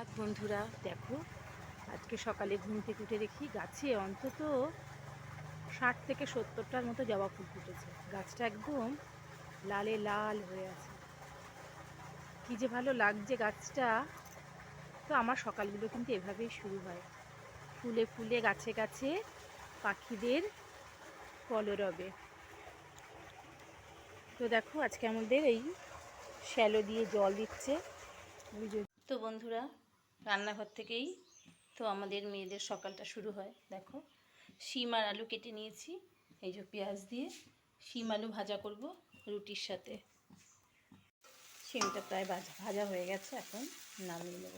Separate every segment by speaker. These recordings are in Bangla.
Speaker 1: আজ বন্ধুরা, দেখো, আজকে সকালে ঘুম থেকে উঠে দেখি গাছে অন্তত ষাট থেকে সত্তরটার মতো জবা ফুল ফুটেছে। গাছটা একদম লালে লাল হয়ে আছে। কী যে ভালো লাগছে গাছটা। তো আমার সকালগুলো কিন্তু এভাবেই শুরু হয়। ফুলে ফুলে, গাছে গাছে পাখিদের কলরবে। তো দেখো, আজকে আমাদের এই শ্যালো দিয়ে জল দিচ্ছে। তো বন্ধুরা রান্নাঘর থেকেই তো আমাদের মেয়েদের সকালটা শুরু হয়। দেখো, শিম আর আলু কেটে নিয়েছি। এই যে পেঁয়াজ দিয়ে শিম আলু ভাজা করব রুটির সাথে। শিমটা প্রায় ভাজা ভাজা হয়ে গেছে, এখন নামিয়ে নেব।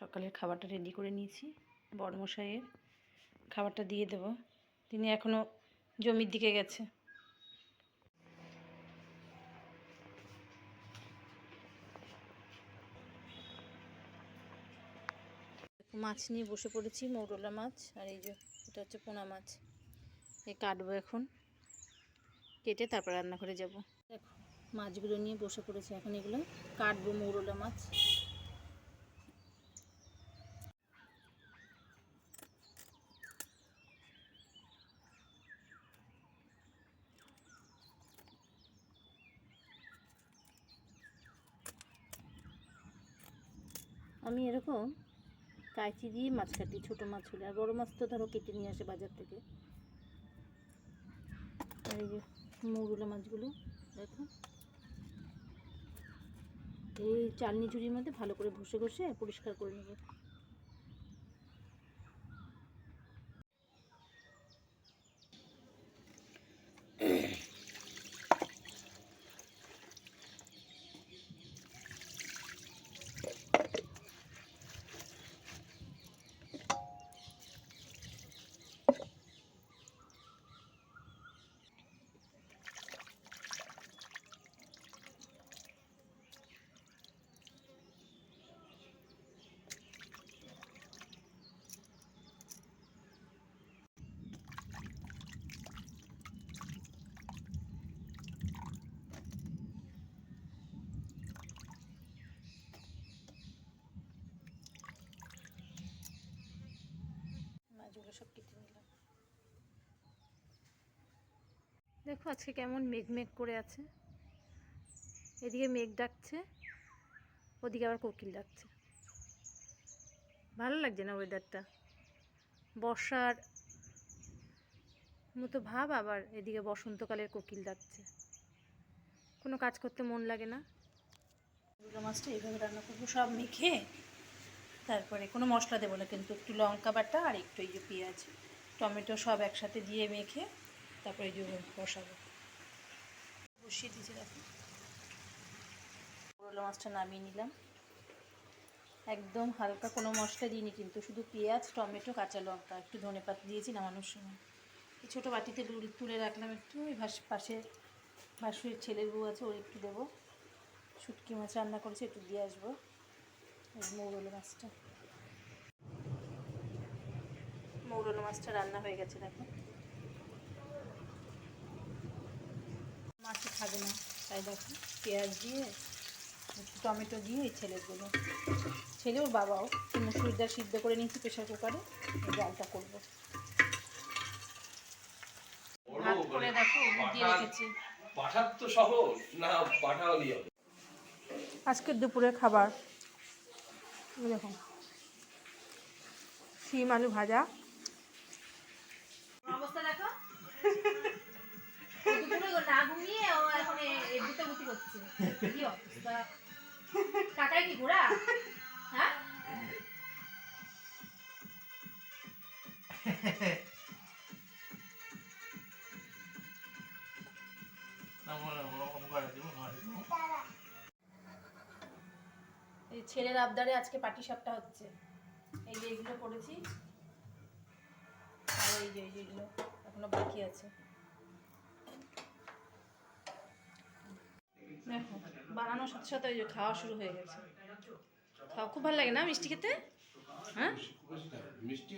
Speaker 1: সকালের খাবারটা রেডি করে নিয়েছি। বড়মশাইয়ের খাবারটা দিয়ে দেব। তিনি এখনও জমির দিকে গেছে। মাছ নিয়ে বসে পড়েছি, মৌরলা মাছ আর এই যে এটা হচ্ছে পোনা মাছ। এই কাটবো এখন। কেটে তারপর রান্নাঘরে যাব। দেখো, মাছগুলো নিয়ে বসে পড়েছি। এখন এগুলো কাটবো মৌরলা মাছ। আমি এরকম কাঁচি দিয়ে মাছ কাটি, ছোটো মাছ হলে। আর বড়ো মাছ তো ধরো কেটে নিয়ে আসে বাজার থেকে। আর এই যে মৌরুলা মাছগুলো, দেখো। এই চালনি ঝুড়ির মধ্যে ভালো করে ঘষে ঘষে পরিষ্কার করে নেব। মাছগুলো সব কেটে নিলাম। দেখো আজকে কেমন মেঘ মেঘ করে আছে। এদিকে মেঘ ডাকছে, ওদিকে আবার কোকিল ডাকছে। ভালো লাগছে না ওয়েদারটা বর্ষার মতো ভাব আবার এদিকে বসন্তকালের কোকিল ডাকছে। কোনো কাজ করতে মন লাগে না। দুটো মাছটা এইভাবে রান্না করব, সব মেখে তারপরে কোনো মশলা দেবো না, কিন্তু একটু লঙ্কা বাটা আর একটু এই যে পেঁয়াজ, টমেটো সব একসাথে দিয়ে মেখে তারপরে এই যে বসাবো। বসিয়ে দিয়েছি দেখো। পুরোলো মাছটা নামিয়ে নিলাম। একদম হালকা কোনো মশলা দিইনি কিন্তু, শুধু পেঁয়াজ, টমেটো, কাঁচা লঙ্কা, একটু ধনে পাতা দিয়েছি নামানোর সময়। এই ছোটো বাটিতে তুলে রাখলাম একটু, ওই ভাস, পাশে ভাসুরের ছেলের বউ আছে, ওর একটু দেবো। শুটকি মাছ রান্না করেছি, একটু দিয়ে আসব। মৌরলা মাছটা। মৌরলা মাছটা রান্না হয়ে গেছে দেখো। মাছ খাবে না তাই দেখো পেঁয়াজ দিয়ে একটু টমেটো দিয়ে এই ছেলেগুলো। ছেলে ওর বাবাও মুসুরির ডাল সিদ্ধ করে নিয়েছি প্রেশার কুকারে এই ডালটা করব। ভাত করে দেখো দিয়ে রেখেছি।
Speaker 2: পাঠার তো সহজ না পাঠালি হবে
Speaker 1: আজকের দুপুরের খাবার। দেখুন। শিম আলু ভাজা।
Speaker 3: অবস্থা দেখো? না ঘুমিয়ে ও এখন গুতি করছে। কি অবস্থা? কাকাই কি ঘোড়া হ্যাঁ?
Speaker 1: এই ছেলের আবদারে আজকে পাটি সাপটা হচ্ছে। এই যে এগুলো করেছি। আর এই যে এই যে এগুলো এখনও বাকি আছে। দেখো, বানানোর সাথে সাথে ওই যে খাওয়া শুরু হয়ে গেছে। খাওয়া খুব ভালো লাগে না মিষ্টি খেতে? হ্যাঁ?
Speaker 2: মিষ্টি